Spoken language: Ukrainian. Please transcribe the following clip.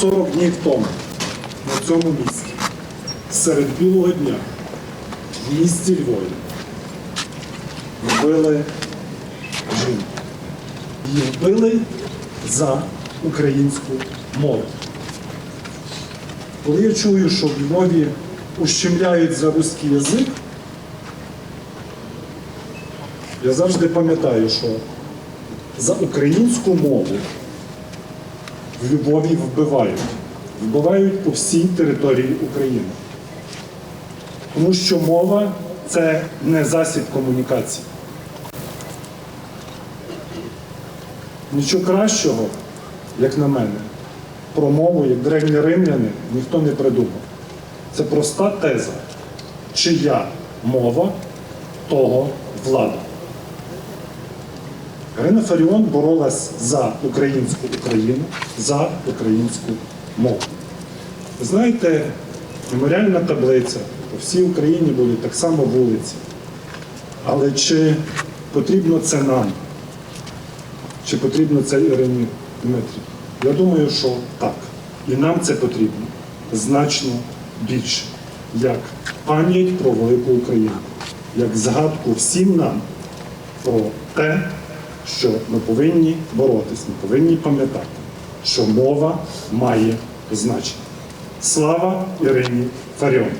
40 днів тому на цьому місці, серед білого дня, в місті Львові, вбили жінку. Її вбили за українську мову. Коли я чую, що в Львові ущемляють за русський язик, я завжди пам'ятаю, що за українську мову в Львові вбивають. Вбивають по всій території України. Тому що мова це не засіб комунікації. Нічого кращого, як на мене, про мову, як древні римляни, ніхто не придумав. Це проста теза. Чия мова, того влада. Ірина Фаріон боролась за українську Україну, за українську мову. Ви знаєте, меморіальна таблиця по всій Україні будуть так само вулиці. Але чи потрібно це нам? Чи потрібно це Ірині Дмитрівні? Я думаю, що так. І нам це потрібно значно більше, як пам'ять про велику Україну, як згадку всім нам про те, що ми повинні боротись, ми повинні пам'ятати, що мова має значення. Слава Ірині Фаріон!